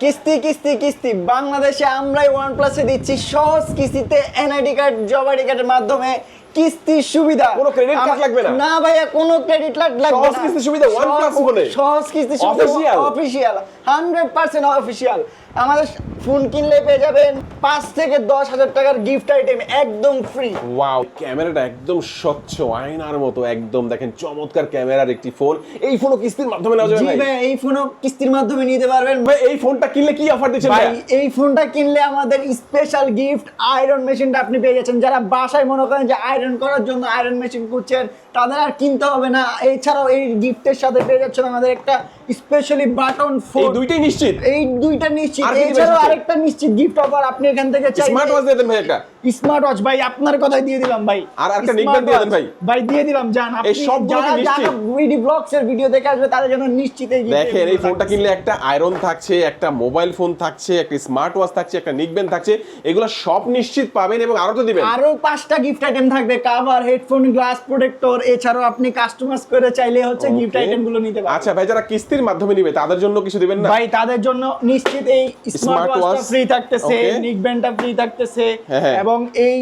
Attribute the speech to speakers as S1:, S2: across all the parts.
S1: কিস্তি কিস্তি কিস্তি। বাংলাদেশে আমরাই ওয়ান প্লাসে দিচ্ছি সহজ কিস্তিতে এনআইডি কার্ড জব আইডি কার্ডের মাধ্যমে কিস্তির সুবিধা।
S2: কোনো ক্রেডিট
S1: কার্ড
S2: লাগবে না?
S1: না ভাইয়া কোনো ক্রেডিট কার্ড লাগবে
S2: সহজ কিস্তি সুবিধা ওয়ান
S1: সহজ-
S2: বলে
S1: সহজ কিস্তি
S2: Official?
S1: Official hundred percent official আমাদের ফোন কিনলে পেয়ে যাবেন পাঁচ থেকে দশ হাজার টাকার গিফট আইটেম একদম ফ্রি
S2: ওয়াও ক্যামেরাটা একদম স্বচ্ছ আয়নার মতো একদম। দেখেন চমৎকার ক্যামেরার একটি ফোন এই ফোনও কিস্তির মাধ্যমে নেওয়া যাবে ভাই?
S1: এই ফোনও কিস্তির মাধ্যমে নিতে পারবেন।
S2: ভাই এই ফোনটা কিনলে কি অফার দিচ্ছেন
S1: ভাই
S2: ভাই
S1: এই ফোনটা কিনলে আমাদের স্পেশাল গিফট আয়রন মেশিনটা আপনি পেয়ে যাচ্ছেন। যারা বাসায় মনে করেন যে আয়রন করার জন্য আয়রন মেশিন করছেন তাদের আর কিনতে হবে না। এছাড়াও এই গিফটের সাথে পেয়ে যাচ্ছেন আমাদের একটা স্পেশালি বাটন
S2: এই
S1: ফোন
S2: দুইটাই নিশ্চিত?
S1: এই দুইটা নিশ্চিত। এছাড়াও আরেকটা নিশ্চিত গিফট অফার আপনি এখান থেকে চাই
S2: স্মার্ট ওয়াচ দিয়ে দেন ভাই একটা।
S1: স্মার্ট ওয়াচ ভাই আপনার কথাই দিয়ে দিলাম ভাই।
S2: আর একটা nickname দিয়ে দেন ভাই।
S1: ভাই দিয়ে দিলাম জান। আপনি
S2: সবগুলো কি
S1: যারা
S2: নিশ্চিত?
S1: ভিডি ব্লগস এর ভিডিও দেখে আসবে তাদের জন্য নিশ্চিত এই
S2: দেখেন এই ফোনটা কিনলে একটা আয়রন থাকছে একটা মোবাইল ফোন থাকছে একটা স্মার্ট ওয়াচ থাকছে একটা নিকবেন থাকছে এগুলো সব নিশ্চিত পাবেন এবং আরও তো দিবেন।
S1: আরও পাঁচটা গিফট আইটেম থাকবে কাভার হেডফোন গ্লাস প্রোটেক্টর এছাড়াও আপনি কাস্টমাইজ করে চাইলে হচ্ছে গিফট আইটেমগুলো নিতে পারবেন।
S2: আচ্ছা ভাই যারা কিস্তির মাধ্যমে নিবে তাদের জন্য কিছু দিবেন না?
S1: ভাই তাদের জন্য নিশ্চিত এই স্মার্ট
S2: ওয়াচ
S1: ওয়াচটা ফ্রি থাকতেছে নিক ব্যান্ডটা ফ্রি থাকতেছে
S2: হ্যাঁ, হ্যাঁ।
S1: এবং এই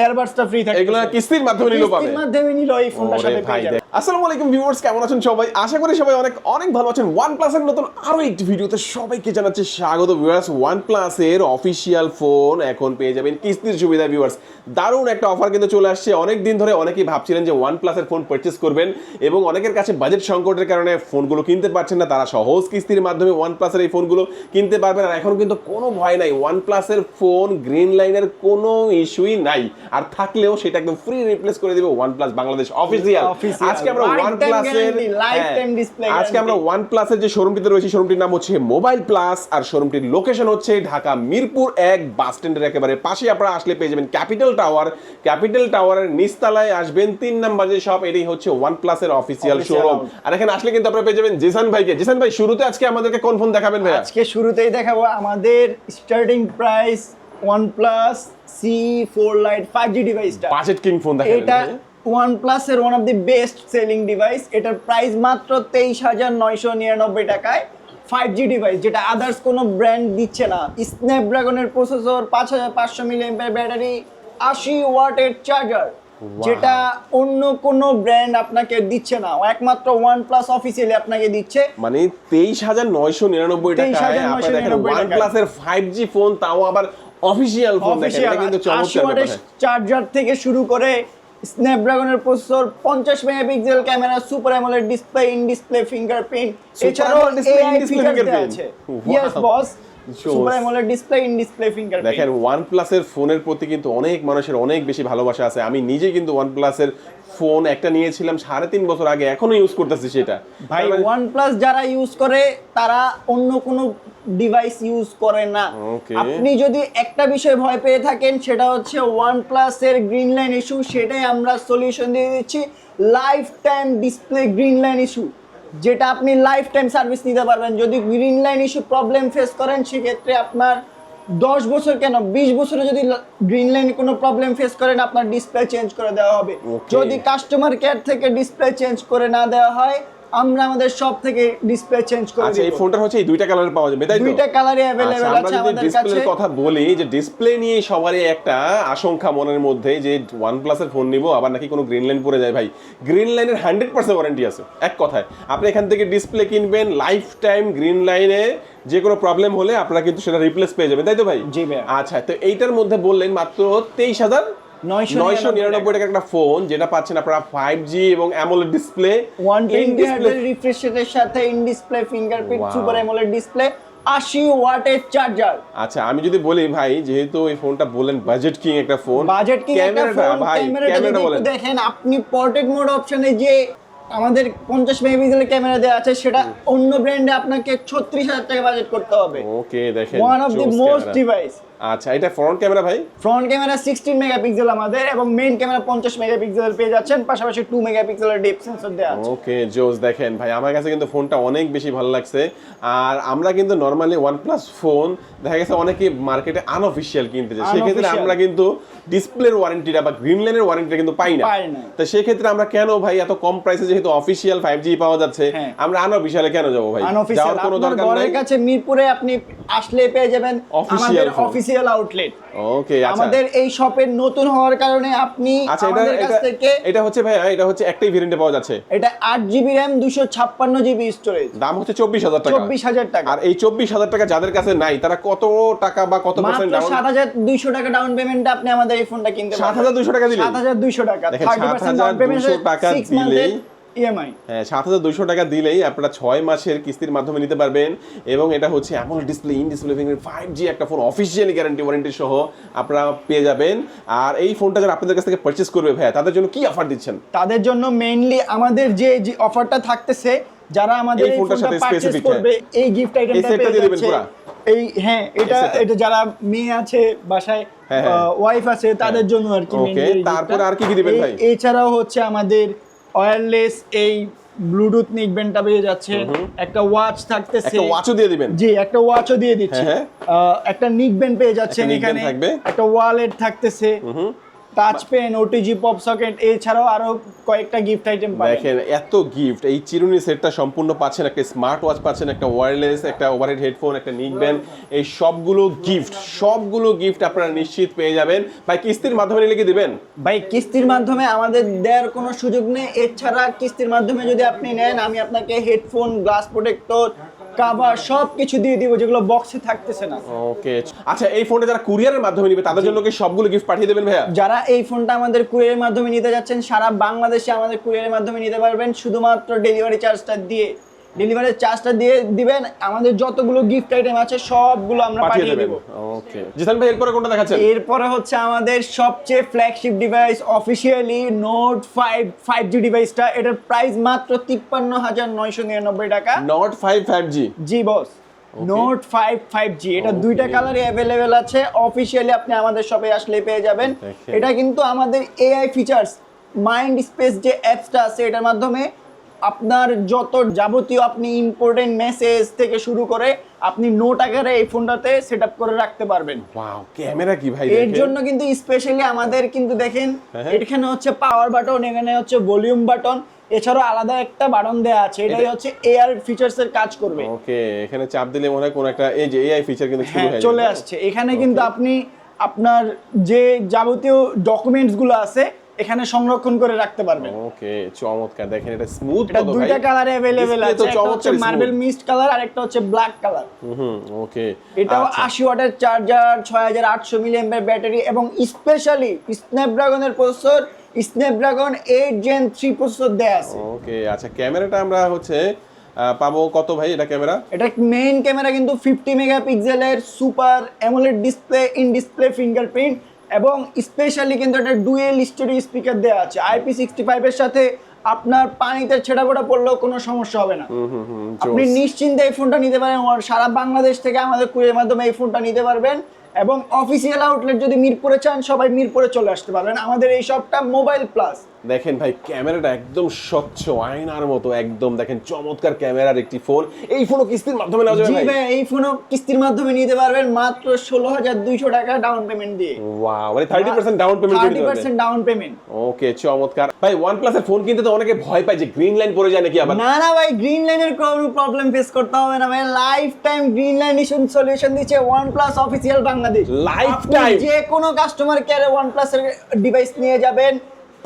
S1: এয়ারবাডসটা ফ্রি থাকতেছে।
S2: এগুলো কিস্তির মাধ্যমে নিলো পাবে।
S1: কিস্তির মাধ্যমে নিলো এই ফোনটার সাথে পেয়ে যাবে।
S2: আসসালামু আলাইকুম ভিউয়ার্স কেমন আছেন সবাই? আশা করি সবাই অনেক অনেক ভালো আছেন। OnePlus এর নতুন আরও একটি ভিডিওতে সবাইকে জানাচ্ছি স্বাগত ভিউয়ার্স। OnePlus এর অফিসিয়াল ফোন এখন পেয়ে যাবেন। কিস্তির সুবিধা ভিউয়ার্স দারুণ একটা অফার কিন্তু চলে আসছে। অনেক দিন ধরে অনেকেই ভাবছিলেন যে OnePlus এর ফোন পারচেজ করবেন এবং অনেকের কাছে বাজেট সংকটের কারণে ফোনগুলো কিনতে পারছেন না। তারা সহজ কিস্তির মাধ্যমে OnePlus এর এই ফোনগুলো কিনতে পারবেন। আর এখন কিন্তু কোনো ভয় নাই OnePlus এর ফোন গ্রিন লাইনের কোনো ইস্যুই নাই। আর থাকলেও সেটা একদম ফ্রি রিপ্লেস করে দিবে OnePlus বাংলাদেশ অফিসিয়াল. আজকে আমরা
S1: guarantee, lifetime
S2: হ্যাঁ, আজকে আমরা। OnePlus এর যে শোরুমটিতে রয়েছে শোরুমটির নাম হচ্ছে মোবাইল প্লাস আর শোরুমটির লোকেশন হচ্ছে ঢাকা মিরপুর এক বাস স্ট্যান্ডের একেবারে পাশে আপনারা আসলে পেয়ে যাবেন ক্যাপিটাল টাওয়ার ক্যাপিটাল টাওয়ারের নিচতলায় আসবেন তিন নাম্বার যে শপ এটাই হচ্ছে OnePlus এর অফিসিয়াল শোরুম আর এখানে আসলে কিন্তু আপনারা পেয়ে যাবেন জিসান ভাইকে। জিসান ভাই শুরুতে আজকে আমাদেরকে কোন ফোন দেখাবেন ভাইয়া?
S1: আজকে শুরুতেই দেখাবো আমাদের starting price OnePlus C four lite five G ডিভাইসটা
S2: বাজেট কিং ফোন দেখাবেন
S1: এটা OnePlus এর one of the best selling device এটার প্রাইস মাত্র তেইশ হাজার নয়শো নিরানব্বই টাকায় ফাইভ জি ডিভাইস যেটা আদার্স কোনো ব্র্যান্ড দিচ্ছে না। স্ন্যাপড্রাগনের প্রসেসর পাঁচ হাজার পাঁচশো মিলি ব্যাটারি আশি ওয়াটের চার্জার যেটা অন্য কোনো ব্র্যান্ড আপনাকে দিচ্ছে না। একমাত্র OnePlus অফিসিয়ালি আপনাকে দিচ্ছে।
S2: মানে তেইশ হাজার নয়শো নিরানব্বই
S1: 23,999
S2: ওয়ান
S1: টাকায়।
S2: প্লাস এর ফাইভ জি ফোন তাও আবার অফিসিয়াল ফোন কিন্তু
S1: চার্জার থেকে শুরু করে স্ন্যাপড্রাগনের প্রসেসর পঞ্চাশ megapixel camera super AMOLED display in display fingerprint এছাড়াও. আছে yes boss. Super AMOLED display in display fingerprint
S2: দেখেন ওয়ান প্লাসের ফোনের প্রতি কিন্তু অনেক মানুষের অনেক বেশি ভালোবাসা আছে। আমি নিজে কিন্তু ওয়ান প্লাসের ফোন একটা নিয়েছিলাম সাড়ে তিন বছর আগে এখনও ইউজ করতেছি সেটা।
S1: ভাই
S2: মানে-
S1: যারা ইউজ করে তারা অন্য কোনো ডিভাইস ইউজ করে না। আপনি যদি একটা বিষয় ভয় পেয়ে থাকেন সেটা হচ্ছে OnePlus এর গ্রিন লাইন ইস্যু সেটাই আমরা সলিউশন দিয়ে দিচ্ছি lifetime display green line issue যেটা আপনি লাইফ টাইম সার্ভিস নিতে পারবেন। যদি green line issue problem face করেন সেক্ষেত্রে আপনার দশ বছর কেন? বিশ বছরে যদি গ্রিন লাইন কোনো প্রবলেম ফেস করেন আপনার ডিসপ্লে চেঞ্জ করে দেওয়া হবে। যদি কাস্টমার কেয়ার থেকে ডিসপ্লে চেঞ্জ করে না দেওয়া হয় আমরা আমাদের সব থেকে ডিসপ্লে চেঞ্জ করে
S2: আচ্ছা এই
S1: দিব।
S2: ফোনটার হচ্ছে এই দুইটা কালার পাওয়া যাবে তাই তো?
S1: দুইটা কালারই
S2: আচ্ছা, আমরা
S1: আছে আমাদের
S2: ডিসপ্লের কথা বলি যে ডিসপ্লে নিয়ে সবারই একটা আশঙ্কা মনের মধ্যে যে ওয়ান প্লাসের ফোন নিব আবার নাকি কোনো গ্রিন লাইন পড়ে যায় ভাই। গ্রিন লাইনের হান্ড্রেড পার্সেন্ট ওয়ারেন্টি আছে এক কথায়। আপনি এখান থেকে ডিসপ্লে কিনবেন লাইফ টাইম গ্রিন লাইনে যে কোনো প্রবলেম হলে আপনারা কিন্তু সেটা রিপ্লেস পেয়ে যাবেন তাই তো ভাই?
S1: জি ভাই
S2: আচ্ছা তো এইটার মধ্যে বললেন মাত্র তেইশ হাজার
S1: নয়শো
S2: নিরানব্বই টাকা একটা ফোন যেটা পাচ্ছেন আপনারা ফাইভ জি এবং AMOLED display
S1: one twenty refresh রেটের সাথে in display fingerprint super AMOLED display আশি ওয়াটের চার্জার
S2: আচ্ছা আমি যদি বলি ভাই যেহেতু এই ফোনটা বললেন বাজেট কিং একটা ফোন
S1: বাজেট কি
S2: ক্যামেরাটা ভাই
S1: ক্যামেরাটা
S2: বলেন।
S1: দেখেন আপনি পোর্ট্রেট মোড অপশনে যে আমাদের পঞ্চাশ মেগাপিক্সেলের ক্যামেরা দেওয়া আছে সেটা অন্য ব্র্যান্ডে আপনাকে ছত্রিশ হাজার টাকা বাজেট করতে হবে।
S2: ওকে দেখেন
S1: one of the most device
S2: আচ্ছা এটা ফ্রন্ট ক্যামেরা ভাই
S1: ফ্রন্ট ক্যামেরা সিক্সটিন মেগাপিক্সেল আমাদের এবং মেইন ক্যামেরা পঞ্চাশ মেগাপিক্সেল পেয়ে যাচ্ছেন পাশাপাশি টু মেগাপিক্সেলের ডিপ সেন্সর দেওয়া আছে
S2: ওকে জোস দেখেন ভাই আমার কাছে কিন্তু ফোনটা অনেক বেশি ভালো লাগছে আর আমরা কিন্তু নর্মালি প্লাস ফোন দেখা গেছে অনেকে মার্কেটে আনঅফিসিয়াল কিনতে যায় সেক্ষেত্রে। আমরা কিন্তু ডিসপ্লের ওয়ারেন্টিটা বা গ্রিন লাইনের ওয়ারেন্টিটা কিন্তু পাই না। তো সেক্ষেত্রে আমরা কেন ভাই এত কম প্রাইসে যেহেতু অফিসিয়াল ফাইভ জি পাওয়া যাচ্ছে
S1: হ্যাঁ।
S2: আমরা আনঅফিসিয়ালে কেন যাব ভাই যাওয়ার কোনো দরকার নাই
S1: কাছে মিরপুরে আপনি আসলে পেয়ে যাবেন আমাদের
S2: phone।
S1: অফিসিয়াল আউটলেট
S2: ওকে
S1: আমাদের এই শপের নতুন হওয়ার কারণে আপনি
S2: আচ্ছা
S1: আমাদের কাছ থেকে
S2: এটা হচ্ছে ভাই এটা হচ্ছে একটাই ভেরিয়েন্টে পাওয়া যাচ্ছে।
S1: এটা আট জিবি র্যাম দুশো ছাপ্পান্ন জিবি স্টোরেজ
S2: দাম হচ্ছে চব্বিশ হাজার টাকা।
S1: চব্বিশ হাজার টাকা।
S2: আর এই চব্বিশ হাজার টাকা যাদের কাছে নাই তারা কত টাকা বা কত পার্সেন্ট ডাউন
S1: হাজার দুইশো টাকা ডাউন পেমেন্টে আপনি আমাদের এই ফোনটা কিনতে
S2: সাত হাজার দুইশো টাকা দিলেন।
S1: সাত হাজার দুইশো টাকা।
S2: দেখেন,
S1: থার্টি পার্সেন্ট ডাউন
S2: 7,200 টাকা
S1: সিক্স মান্থের ইএমআই
S2: হ্যাঁ সাত হাজার দুইশো টাকা দিলেই আপনারা ছয় মাসের কিস্তির মাধ্যমে নিতে পারবেন এবং এটা হচ্ছে এমন display in display finger five G একটা ফোন অফিসিয়ালি গ্যারান্টি ওয়ারেন্টি সহ আপনারা পেয়ে যাবেন। আর এই ফোনটা যারা আপনাদের কাছ থেকে পারচেস করবে ভাইয়া তাদের জন্য কি অফার দিচ্ছেন?
S1: তাদের জন্য মেইনলি আমাদের যে অফারটা থাকতেছে যারা আমাদের
S2: এই ফোনটার সাথে
S1: পারচেজ
S2: specific,
S1: করবে এই গিফট আইটেমটা পেয়ে যাচ্ছে। এই হ্যাঁ এটা এটা যারা মেয়ে আছে বাসায়
S2: হ্যাঁ, হ্যাঁ।
S1: ওয়াইফ আছে তাদের জন্য আর কি
S2: তারপরে। আর কি কি দিবেন ভাই?
S1: এছাড়াও হচ্ছে আমাদের ওয়্যারলেস এই ব্লুটুথ নিকবেনটা পেয়ে যাচ্ছে। একটা ওয়াচ থাকতেছে।
S2: একটা ওয়াচও দিয়ে দিবেন?
S1: জি একটা ওয়াচও দিয়ে দিচ্ছে।
S2: হ্যাঁ,
S1: আহ, একটা নিকবেন পেয়ে
S2: যাচ্ছে
S1: এখানে। একটা ওয়ালেট থাকতেছে। Touch pen OTG pop socket এছাড়াও আরও কয়েকটা গিফট আইটেম পাবেন।
S2: দেখেন এত গিফট এই চিরুনি সেটটা সম্পূর্ণ পাচ্ছেন একটা স্মার্ট ওয়াচ পাচ্ছেন একটা ওয়্যারলেস একটা ওভারহেড হেডফোন একটা নিক ব্যান্ড এই সবগুলো গিফট সবগুলো গিফট আপনারা নিশ্চিত পেয়ে যাবেন। ভাই কিস্তির মাধ্যমে নিলে কি দিবেন?
S1: ভাই কিস্তির মাধ্যমে আমাদের দেওয়ার কোনো সুযোগ নেই। এছাড়া কিস্তির মাধ্যমে যদি আপনি নেন আমি আপনাকে হেডফোন গ্লাস প্রোটেক্টর কাভার সব কিছু দিয়ে দিব যেগুলো বক্সে থাকতেছে না।
S2: ওকে আচ্ছা এই ফোনটা যারা কুরিয়ারের মাধ্যমে নিবে তাদের জন্য কি সবগুলো গিফট পাঠিয়ে দেবেন ভাইয়া?
S1: যারা এই ফোনটা আমাদের কুরিয়ারের মাধ্যমে নিতে যাচ্ছেন সারা বাংলাদেশে আমাদের কুরিয়ারের মাধ্যমে নিতে পারবেন শুধুমাত্র ডেলিভারি চার্জটা দিয়ে। ডেলিভারি চার্জটা দিয়ে দিবেন। আমাদের যতগুলো গিফট আইটেম আছে সবগুলো আমরা
S2: পাঠিয়ে
S1: দেবো।
S2: ওকে জিসান ভাই এরপরে কোনটা দেখাচ্ছেন?
S1: এরপরে হচ্ছে আমাদের সবচেয়ে flagship device officially note five five G ডিভাইসটা এটার প্রাইস মাত্র তিপ্পান্ন হাজার নয়শো নিরানব্বই টাকা।
S2: Note five five G
S1: G boss note five five G এটা দুইটা কালারই অ্যাভেলেবেল আছে। অফিসিয়ালি আপনি আমাদের শপে আসলে পেয়ে যাবেন। এটা কিন্তু আমাদের এআই ফিচার্স মাইন্ড স্পেস যে অ্যাপসটা আছে এটার মাধ্যমে আপনার যত যাবতীয় আপনি ইম্পর্টেন্ট মেসেজ থেকে শুরু করে আপনি নোট আকারে এই ফোনটাতে সেট আপ করে রাখতে পারবেন।
S2: ওয়াও ক্যামেরা কি ভাই
S1: এর জন্য কিন্তু স্পেশালি আমাদের কিন্তু দেখেন
S2: হ্যাঁ।
S1: এখানে হচ্ছে পাওয়ার বাটন এখানে হচ্ছে ভলিউম বাটন এছাড়াও আলাদা একটা বাটন দেওয়া আছে এটাই হচ্ছে এআর ফিচার্স এর কাজ করবে।
S2: ওকে এখানে চাপ দিলে মনে হয় কোন একটা এই যে এআই ফিচার কিন্তু শুরু
S1: হ্যাঁ
S2: হয়ে
S1: চলে আসছে। এখানে কিন্তু আপনি আপনার যে যাবতীয় ডকুমেন্টসগুলো আছে এখানে সংরক্ষণ করে রাখতে পারবেন।
S2: ওকে চমৎকার। দেখেন এটা স্মুথ
S1: এটা দুইটা কালার
S2: Display
S1: আছে।
S2: তো
S1: একটা হচ্ছে মার্বেল। মিস্ট কালার আর একটা হচ্ছে ব্ল্যাক কালার
S2: হুম ওকে
S1: এটাও
S2: আচ্ছা।
S1: আশি ওয়াটের চার্জার ছয় হাজার আটশো মিলি ব্যাটারি এবং specially স্ন্যাপড্রাগনের processor Snapdragon eight Gen three processor দেয়া আছে।
S2: ওকে আচ্ছা ক্যামেরাটা আমরা হচ্ছে পাবো কত ভাই এটা ক্যামেরা?
S1: এটা মেইন ক্যামেরা কিন্তু ফিফটি মেগাপিক্সেলের super AMOLED display in display fingerprint এবং স্পেশালি কিন্তু একটা ডুয়েল স্টোরি স্পিকার দেওয়া আছে। আইপি সিক্সটি ফাইভের সাথে আপনার পানিতে ছেঁড়া ফোটা পড়লেও কোনো সমস্যা হবে না। আপনি নিশ্চিন্তে এই ফোনটা নিতে পারেন সারা বাংলাদেশ থেকে আমাদের কুরিয়ার মাধ্যমে এই ফোনটা নিতে পারবেন এবং অফিসিয়াল আউটলেট যদি মিরপুরে চান সবাই মিরপুরে চলে আসতে পারবেন। আমাদের এই শপটা মোবাইল প্লাস
S2: দেখেন ভাই ক্যামেরাটা একদম স্বচ্ছ আয়নার মতো একদম। দেখেন চমৎকার ক্যামেরার একটি ফোন। এই ফোনও কিস্তির মাধ্যমে নেওয়া যাবে
S1: জি
S2: ভাই?
S1: এই ফোনও কিস্তির মাধ্যমে নিতে পারবেন মাত্র ষোলো হাজার দুইশো টাকা ডাউন পেমেন্ট দিয়ে।
S2: ওয়াও মানে thirty percent down payment
S1: thirty percent down payment
S2: okay চমৎকার। ভাই প্লাস এর ফোন কিনতে তো অনেকে ভয় পায় যে গ্রিন লাইন পড়ে যায় নাকি আবার।
S1: না না ভাই গ্রিন লাইনের কোনো প্রবলেম ফেস করতে হবে না ভাই। Lifetime green line solution দিচ্ছে প্লাস অফিসিয়াল বাংলাদেশ।
S2: Lifetime?
S1: আপনি যে কোনো কাস্টমার কেয়ারে প্লাস এর ডিভাইস নিয়ে যাবেন।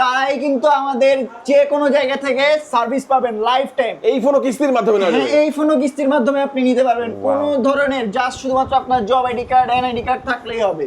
S1: তাই কিন্তু আমাদের যে কোনো জায়গা থেকে সার্ভিস পাবেন লাইফ টাইম
S2: এই ফোনও কিস্তির মাধ্যমে
S1: হ্যাঁ এই ফোনও কিস্তির মাধ্যমে আপনি নিতে পারবেন। কোনো ধরনের জাস্ট শুধুমাত্র আপনার job ID card NID card থাকলেই হবে.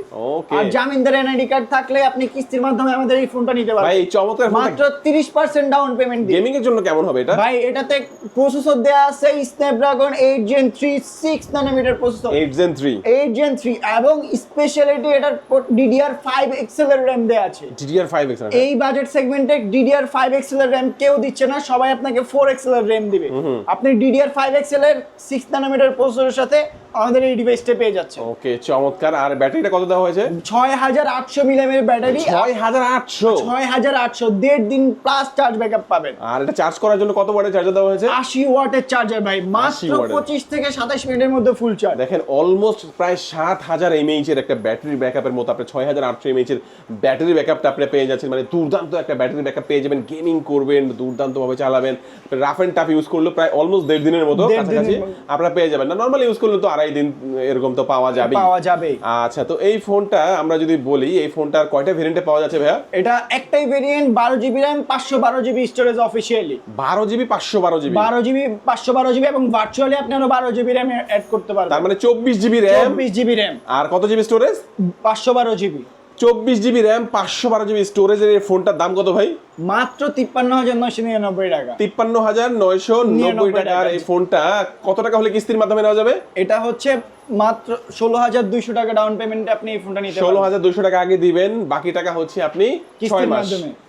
S1: আর জামিনদার এনআইডি কার্ড থাকলে আপনি কিস্তির মাধ্যমে আমাদের এই ফোনটা নিতে পারবেন।
S2: এই চমৎকার
S1: মাত্র তিরিশ পার্সেন্ট ডাউন পেমেন্ট দিয়ে।
S2: গেমিং এর জন্য কেমন হবে এটা?
S1: ভাই এটাতে প্রসেসর দেয়া আছে Snapdragon eight gen three six nanometer processor
S2: 8 gen 3
S1: eight gen three এবং স্পেশালিটি এটার ডিডিআর ফাইভ এক্সেলের র্যাম দেওয়া আছে।
S2: DDR5X না
S1: এই বাজেট সেগমেন্টে ডিডিআর ফাইভ এক্সেলের র্যাম কেউ দিচ্ছে না সবাই আপনাকে ফোর এক্সেলের র্যাম দিবে। আপনি ডিডিআর ফাইভ এক্সেলের সিক্স নানোমিটার প্রসেসরের সাথে আমাদের এই ডিভাইসটা পেয়ে যাচ্ছে।
S2: ওকে চমৎকার। আর ব্যাটারিটা কত দেওয়া হয়েছে?
S1: ছয় হাজার আটশো মিলিয়ামের ব্যাটারি
S2: ছয় হাজার আটশো?
S1: ছয় হাজার আটশো দেড় দিন প্লাস চার্জ ব্যাকআপ পাবেন।
S2: আর এটা চার্জ করার জন্য কত ওয়াটের চার্জার দেওয়া হয়েছে?
S1: আশি ওয়াটের চার্জার ভাই মাত্র। পঁচিশ থেকে সাতাশ মিনিটের মধ্যে ফুল চার্জ
S2: দেখেন অলমোস্ট প্রায় সাত হাজার এমএইচ এর একটা ব্যাটারি ব্যাকআপের মতো আপনি ছয় হাজার আটশো এমএইচ এর ব্যাটারি ব্যাকআপটা আপনি পেয়ে যাচ্ছেন। মানে দুর্দান্ত একটা ব্যাটারি ব্যাকআপ পেয়ে যাবেন গেমিং করবেন দুর্দান্ত ভাবে চালাবেন। রাফ এন্ড টাফ ইউজ করলে প্রায় অলমোস্ট দেড় দিনের মতো কাছাকাছি আপনারা পেয়ে যাবেন। না নর্মালি ইউজ করলে তো আড়াই দিন এরকম তো পাওয়া যাবে
S1: পাওয়া যাবে
S2: আচ্ছা তো এই ফোনটা আমরা যদি বলি এই ফোনটার কয়টা ভেরিয়েন্টে পাওয়া যাচ্ছে ভাইয়া?
S1: এটা একটাই ভেরিয়েন্ট বারো জিবি র্যাম পাঁচশো বারো জিবি স্টোরেজ অফিসিয়ালি
S2: বারো জিবি পাঁচশো বারো জিবি
S1: বারো জিবি পাঁচশো বারো জিবি এবং ভার্চুয়ালি আপনি আরও বারো জিবি র্যাম অ্যাড করতে পারবেন।
S2: তার মানে চব্বিশ জিবি র্যাম
S1: চব্বিশ জিবি র্যাম
S2: আর কত জিবি স্টোরেজ
S1: পাঁচশো বারো জিবি
S2: চব্বিশ জিবি র্যাম পাঁচশো বারো জিবি স্টোরেজের এই ফোনটার দাম কত ভাই?
S1: মাত্র তিপ্পান্ন হাজার নয়শো নিরানব্বই টাকা।
S2: তিপ্পান্ন হাজার নয়শো নব্বই
S1: নিরানব্বই
S2: টাকার
S1: টাকা।
S2: এই ফোনটা কত টাকা হলে কিস্তির মাধ্যমে নেওয়া যাবে?
S1: এটা হচ্ছে মাত্র ষোলো হাজার দুইশো টাকা ডাউন পেমেন্টে আপনি এই ফোনটা নিতে
S2: ষোলো হাজার দুশো টাকা আগে দিবেন বাকি টাকা হচ্ছে আপনি ছয় মাস।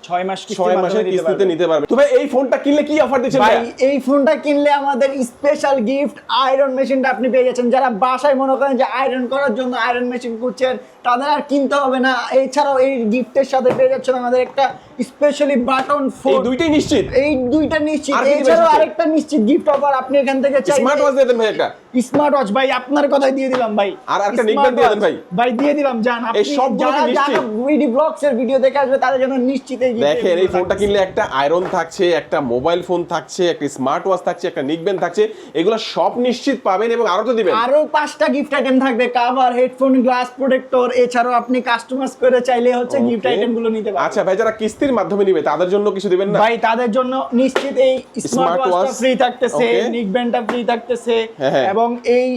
S1: ছয় মাস
S2: ছয় মাসের কিস্তিতে নিতে পারবেন। তো ভাই এই ফোনটা কিনলে কি অফার দিচ্ছেন
S1: ভাই
S2: ভাই?
S1: এই ফোনটা কিনলে আমাদের স্পেশাল গিফট আয়রন মেশিনটা আপনি পেয়ে যাচ্ছেন। যারা বাসায় মনে করেন যে আয়রন করার জন্য আয়রন মেশিন করছেন তাদের আর কিনতে হবে না। এছাড়াও এই গিফটের সাথে পেয়ে যাচ্ছেন আমাদের একটা স্পেশালি বাটন
S2: এই
S1: ফোন
S2: দুইটাই নিশ্চিত।
S1: এই দুইটা নিশ্চিত। এছাড়াও আরেকটা নিশ্চিত গিফট অফার আপনি এখান থেকে
S2: স্মার্ট ওয়াচ দিয়ে দেন ভাই একটা।
S1: স্মার্ট ওয়াচ ভাই আপনার কথাই দিয়ে দিলাম ভাই।
S2: আর একটা neckband দিয়ে দেন ভাই।
S1: ভাই দিয়ে দিলাম জান আপনি
S2: সবগুলো নিশ্চিত?
S1: ভিডি ব্লগস এর ভিডিও দেখে আসবে তাদের জন্য নিশ্চিত এই
S2: দেখেন এই ফোনটা কিনলে একটা আয়রন থাকছে একটা মোবাইল ফোন থাকছে একটা স্মার্ট ওয়াচ থাকছে একটা নিকবেন থাকছে এগুলো সব নিশ্চিত পাবেন এবং আরও তো দিবেন।
S1: আরও পাঁচটা গিফট আইটেম থাকবে কাভার হেডফোন গ্লাস প্রোটেক্টর এছাড়াও আপনি কাস্টমাইজ করে চাইলে হচ্ছে গিফট আইটেমগুলো নিতে পারবেন।
S2: আচ্ছা ভাই যারা কিস্তির মাধ্যমে নিবে তাদের জন্য কিছু দিবেন না?
S1: ভাই তাদের জন্য নিশ্চিত এই স্মার্ট ওয়াচটা ফ্রি থাকতেছে নিক ব্যান্ডটা ফ্রি থাকতেছে
S2: হ্যাঁ, হ্যাঁ।
S1: এবং এই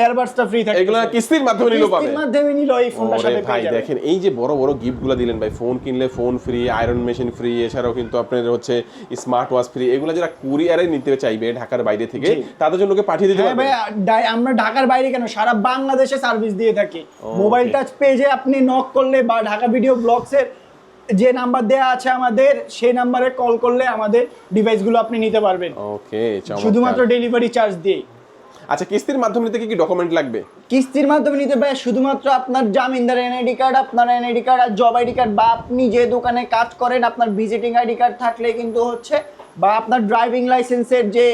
S1: এয়ারবাডসটা ফ্রি থাকতেছে।
S2: এগুলো কিস্তির মাধ্যমে নিলেও পাবে।
S1: কিস্তির মাধ্যমে নিলো এই ফোনটার সাথে
S2: ভাই দেখেন এই যে বড় বড় গিফটগুলো দিলেন ভাই ফোন কিনলে phone free iron machine free এছাড়াও কিন্তু আপনার হচ্ছে স্মার্ট ওয়াচ ফ্রি এগুলো যারা কুরিয়ারে নিতে চাইবে ঢাকার বাইরে থেকে তাদের জন্য কি পাঠিয়ে দিতে
S1: হ্যাঁ
S2: পারবে?
S1: ভাই আমরা ঢাকার বাইরে কেন? সারা বাংলাদেশে সার্ভিস দিয়ে থাকি। মোবাইল টাচ পেজে আপনি নক করলে বা ঢাকা ভিডিও ব্লগসের যে নাম্বার দেওয়া আছে আমাদের সেই নাম্বারে কল করলে আমাদের ডিভাইসগুলো আপনি নিতে পারবেন।
S2: ওকে
S1: শুধুমাত্র ডেলিভারি চার্জ দিয়ে
S2: আচ্ছা কিস্তির মাধ্যমে নিতে কি কি ডকুমেন্ট লাগবে?
S1: কিস্তির মাধ্যমে নিতে পারে শুধুমাত্র আপনার জামিনদার এনআইডি কার্ড আপনার এনআইডি কার্ড আর জব আইডি কার্ড বা আপনি যে দোকানে কাজ করেন আপনার ভিজিটিং আইডি কার্ড থাকলে কিন্তু হচ্ছে বা আপনার ড্রাইভিং লাইসেন্সের যে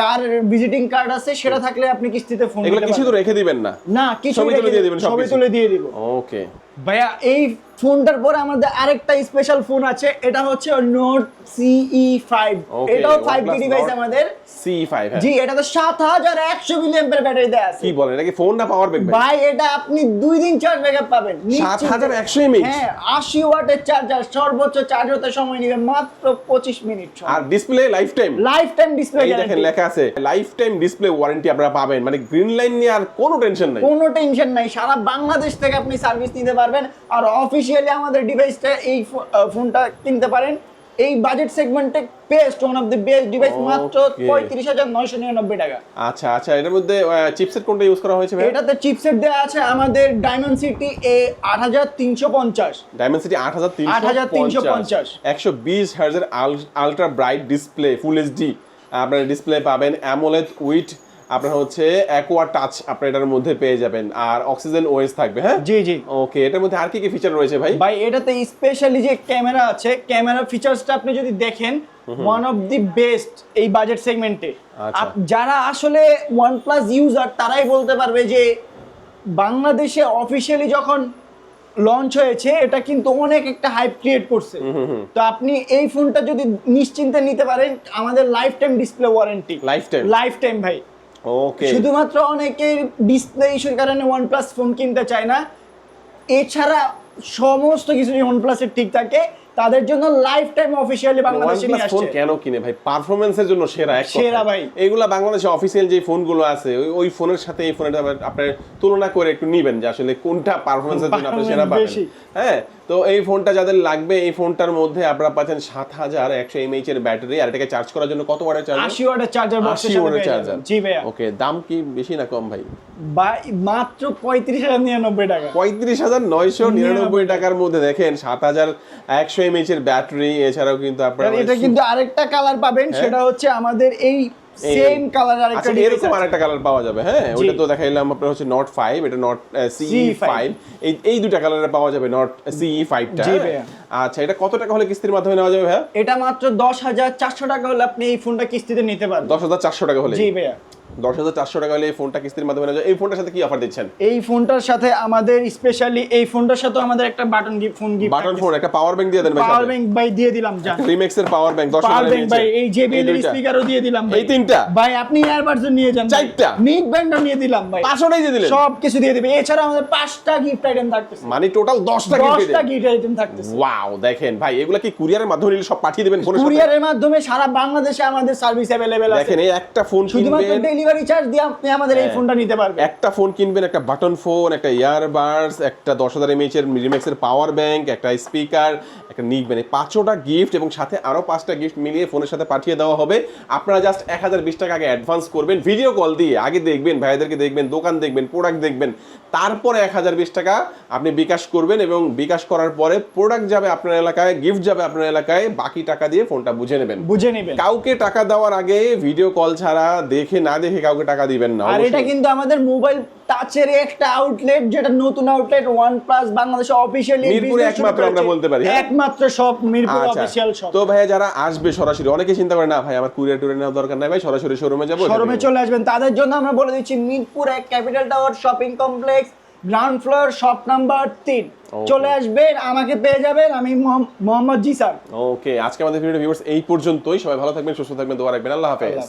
S1: কার ভিজিটিং কার্ড আছে সেটা থাকলে আপনি কিস্তিতে ফোন
S2: এগুলো কিছু তো রেখে দিবেন না।
S1: না কিছু
S2: দিয়ে দিবেন সবকিছু।
S1: তুলে দিয়ে দিব।
S2: ওকে
S1: ভাইয়া এই ফোনটার পরে আমাদের আরেকটা স্পেশাল ফোন আছে এটা হচ্ছে নোট সিই ফাইভ এটাও ফাইভ জি ডিভাইস আমাদের।
S2: ফাইভ
S1: জি এটাতে সাত হাজার একশো ব্যাটারি আছে।
S2: কি বলেন এটা কি ফোন না পাওয়ার ব্যাংক ভাই?
S1: এটা আপনি দুই দিন চার্জ ব্যাকআপ পাবেন। নিশ্চিন্তে।
S2: 7100 mAh?
S1: হ্যাঁ আশি ওয়াটের চার্জার সর্বোচ্চ চার্জ হতে সময় নেবে মাত্র পঁচিশ মিনিট
S2: আর display life time
S1: life time display
S2: এই দেখেন লেখা আছে লাইফ টাইম ডিসপ্লে ওয়ারেন্টি আপনারা পাবেন। মানে গ্রিন লাইন নিয়ে আর কোনো টেনশন নাই।
S1: কোনো টেনশন নাই সারা বাংলাদেশ থেকে আপনি সার্ভিস নিতে পারবেন। আর অফিসিয়ালি আমাদের ডিভাইসটা এই ফোনটা কিনতে পারেন। এই বাজেট সেগমেন্টে best one of the best device মাত্র
S2: Okay.
S1: পঁয়ত্রিশ হাজার নয়শো নিরানব্বই টাকা।
S2: আচ্ছা আচ্ছা এটার মধ্যে চিপসেট কোনটা ইউজ করা হয়েছে ভাই?
S1: এটাতে চিপসেট দেওয়া আছে আমাদের ডায়মন্ড সিটি এ আট হাজার তিনশো পঞ্চাশ।
S2: ডায়মন্ড সিটি আট হাজার তিনশো
S1: 8350
S2: একশো বিশ হার্জের ultra bright display full HD আপনার ডিসপ্লে পাবেন অ্যামোলেড উইথ আপনার হচ্ছে অ্যাকোয়া টাচ আপনার এটার মধ্যে পেয়ে যাবেন। আর অক্সিজেন ওএস থাকবে হ্যাঁ?
S1: জি জি।
S2: ওকে এটার মধ্যে আর কি কি ফিচার রয়েছে ভাই?
S1: ভাই এটাতে স্পেশালি যে ক্যামেরা আছে ক্যামেরা ফিচার্সটা আপনি যদি দেখেন ওয়ান অফ দি বেস্ট এই বাজেট সেগমেন্টে
S2: আচ্ছা।
S1: যারা আসলে ওয়ানপ্লাস ইউজার তারাই বলতে পারবে যে বাংলাদেশে অফিসিয়ালি যখন লঞ্চ হয়েছে এটা কিন্তু অনেক একটা হাইপ ক্রিয়েট করছে। তো আপনি এই ফোনটা যদি নিশ্চিন্তে নিতে পারেন আমাদের lifetime display warranty
S2: lifetime
S1: lifetime ভাই।
S2: ওকে
S1: শুধুমাত্র অনেকের ডিসপ্লে ইস্যুর কারণে ওয়ানপ্লাস ফোন কিনতে চায় না। এছাড়া সমস্ত কিছু ওয়ানপ্লাসের ঠিক থাকে। তাদের জন্য লাইফ টাইম অফিসিয়ালি বাংলাদেশে নিয়ে
S2: OnePlus ফোন কেন কিনে ভাই? পারফরমেন্সের জন্য সেরা এক
S1: সেরা ভাই।
S2: এইগুলা বাংলাদেশে অফিসিয়াল যে ফোনগুলো আছে ওই- ওই ফোনের সাথে এই ফোনের আপনার তুলনা করে একটু নিবেন যে আসলে কোনটা পারফরমেন্সের জন্য আপনি সেরা পাবেন। হ্যাঁ তো এই ফোনটা যাদের লাগবে এই ফোনটার মধ্যে আপনারা পাচ্ছেন সাত হাজার একশো এমএইচ এর ব্যাটারি আর এটাকে চার্জ করার জন্য কত ওয়াটের চার্জার
S1: আশি ওয়াটের চার্জার বক্সের
S2: আশি ওয়াটের চার্জার
S1: জি ভাইয়া।
S2: ওকে দাম কি বেশি না কম ভাই?
S1: মাত্র পঁয়ত্রিশ হাজার নিরানব্বই টাকা।
S2: পঁয়ত্রিশ হাজার নয়শো নিরানব্বই টাকার মধ্যে দেখেন সাত হাজার একশো এমএইচ এর ব্যাটারি এছাড়াও কিন্তু আপনার
S1: এটা কিন্তু আরেকটা কালার পাবেন
S2: হ্যাঁ।
S1: সেটা হচ্ছে আমাদের এই সেম কালার আরেকটা
S2: আচ্ছা এরকম আরেকটা কালার পাওয়া যাবে হ্যাঁ? ওটা তো দেখাইলাম আপনার হচ্ছে নট ফাইভ এটা নট সিই
S1: CE5
S2: ফাইভ এই এই দুটা কালারে পাওয়া যাবে নট সিই ফাইভটা
S1: জি ভাইয়া।
S2: আচ্ছা এটা কত টাকা হলে কিস্তির মাধ্যমে নেওয়া যাবে ভাইয়া?
S1: এটা মাত্র দশ হাজার চারশো টাকা হলে আপনি এই ফোনটা কিস্তিতে নিতে পারবেন।
S2: দশ হাজার চারশো টাকা হলে।
S1: জি ভাইয়া।
S2: দশ হাজার চারশো টাকা হলে এই ফোনটা কিস্তির মাধ্যমে এই ফোনটার সাথে কি অফার দিচ্ছেন?
S1: এই ফোনটার সাথে আমাদের স্পেশালি এই ফোনটার সাথে আমাদের একটা button gift phone gift
S2: button phone একটা পাওয়ার ব্যাংক দিয়ে দেন ভাই
S1: পাওয়ার ব্যাংক ভাই দিয়ে দিলাম জান
S2: রিমেক্স এর পাওয়ার ব্যাংক দশ
S1: পাওয়ার ব্যাংক ভাই এই জেবিএল এর স্পিকারও দিয়ে দিলাম ভাই।
S2: এই তিনটা।
S1: ভাই আপনি নিয়ে যান
S2: চারটা?
S1: নিক ব্যান্ডও নিয়ে দিলাম ভাই।
S2: পাঁচশোটাই দিয়ে দিলেন।
S1: সব কিছু দিয়ে দিবে। এছাড়া আমাদের পাঁচটা গিফট আইটেম থাকতেছে।
S2: মানে টোটাল দশটা
S1: দশটা
S2: গিফট
S1: গিফট আইটেম থাকতেছে।
S2: ওয়াও দেখেন ভাই এগুলা কি কুরিয়ারের মাধ্যমে নিলে সব পাঠিয়ে দিবেন সাথে?
S1: কুরিয়ারের মাধ্যমে সারা বাংলাদেশে আমাদের সার্ভিস অ্যাভেলেবেল আছে।
S2: দেখেন এই একটা ফোন
S1: শুধুমাত্র ডেলিভারি চার্জ দিয়ে আপনি আমাদের এই
S2: হ্যাঁ।
S1: ফোনটা নিতে পারবেন।
S2: একটা ফোন কিনবেন একটা বাটন ফোন একটা ইয়ারবাডস একটা দশ হাজার এমএইচ এর রিমেক্সের পাওয়ার ব্যাংক একটা স্পিকার একটা নিকবেন এই পাঁচটা গিফট এবং সাথে আরও পাঁচটা গিফট মিলিয়ে ফোনের সাথে পাঠিয়ে দেওয়া হবে। আপনারা জাস্ট এক হাজার বিশ টাকা আগে অ্যাডভান্স করবেন ভিডিও কল দিয়ে আগে দেখবেন ভাইদেরকে দেখবেন দোকান দেখবেন প্রোডাক্ট দেখবেন তারপরে এক হাজার বিশ টাকা আপনি বিকাশ করবেন এবং বিকাশ করার পরে প্রোডাক্ট যাবে আপনার এলাকায় গিফট যাবে আপনার এলাকায় বাকি টাকা দিয়ে ফোনটা বুঝে নেবেন।
S1: বুঝে নেবেন।
S2: কাউকে টাকা দেওয়ার আগে ভিডিও কল ছাড়া দেখে না দেখে কাউকে টাকা দিবেন না
S1: আর এটা কিন্তু আমাদের মোবাইল টাচের একটা আউটলেট যেটা নতুন আউটলেট ওয়ান প্লাস বাংলাদেশে অফিসিয়ালি
S2: মিরপুরে একমাত্র আমরা বলতে পারি, হ্যাঁ?
S1: একমাত্র সব মিরপুর
S2: আচ্ছা
S1: অফিসিয়াল শপ
S2: তো ভাইয়া যারা আসবে সরাসরি অনেকে চিন্তা করে না ভাই আমার কুরিয়ার টুরিয়ার নেওয়ার দরকার নাই ভাই সরাসরি শোরুমে যাব
S1: শোরুমে চলে আসবেন। তাদের জন্য আমরা বলে দিচ্ছি মিরপুর এক capital tower shopping complex ground floor shop number তিন। চলে আসবেন আমাকে পেয়ে যাবেন আমি মোহাম্মদ জি জিসান
S2: ওকে আজকে আমাদের ভিডিও ভিউয়ার্স এই পর্যন্তই। সবাই ভালো থাকবেন সুস্থ থাকবেন দোয়া রাখবেন।
S1: আল্লাহ হাফেজ।